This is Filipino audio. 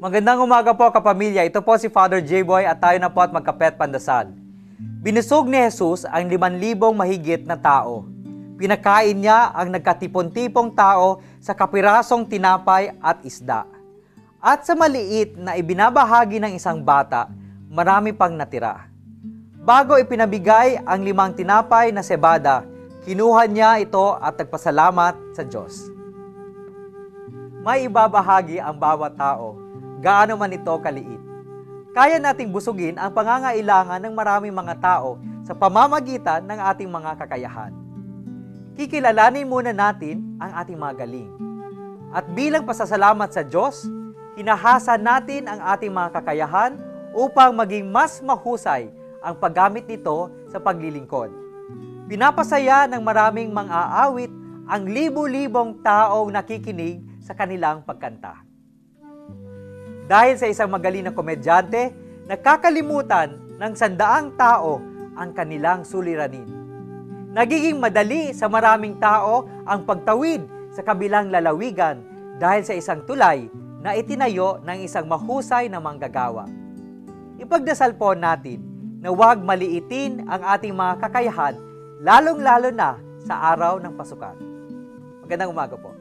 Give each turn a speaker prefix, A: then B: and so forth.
A: Magandang umaga po kapamilya. Ito po si Father J-Boy at tayo na po at magkapet pandasal. Binusog ni Jesus ang liman libong mahigit na tao. Pinakain niya ang nagkatipon-tipong tao sa kapirasong tinapay at isda. At sa maliit na ibinabahagi ng isang bata, marami pang natira. Bago ipinabigay ang limang tinapay na sebada, kinuha niya ito at nagpasalamat sa Diyos. May ibabahagi ang bawat tao, gaano man ito kaliit. Kaya nating busugin ang pangangailangan ng maraming mga tao sa pamamagitan ng ating mga kakayahan. Kikilalanin muna natin ang ating mga galing. At bilang pasasalamat sa Diyos, hinahasa natin ang ating mga kakayahan upang maging mas mahusay ang paggamit nito sa paglilingkod. Pinapasaya ng maraming mang-aawit ang libu-libong taong nakikinig sa kanilang pagkanta. Dahil sa isang magaling na komedyante, nakakalimutan ng sandaang tao ang kanilang suliranin. Nagiging madali sa maraming tao ang pagtawid sa kabilang lalawigan dahil sa isang tulay na itinayo ng isang mahusay na manggagawa. Ipagdasal po natin na huwag maliitin ang ating mga kakayahan, lalong-lalo na sa araw ng pasukan. Magandang umaga po.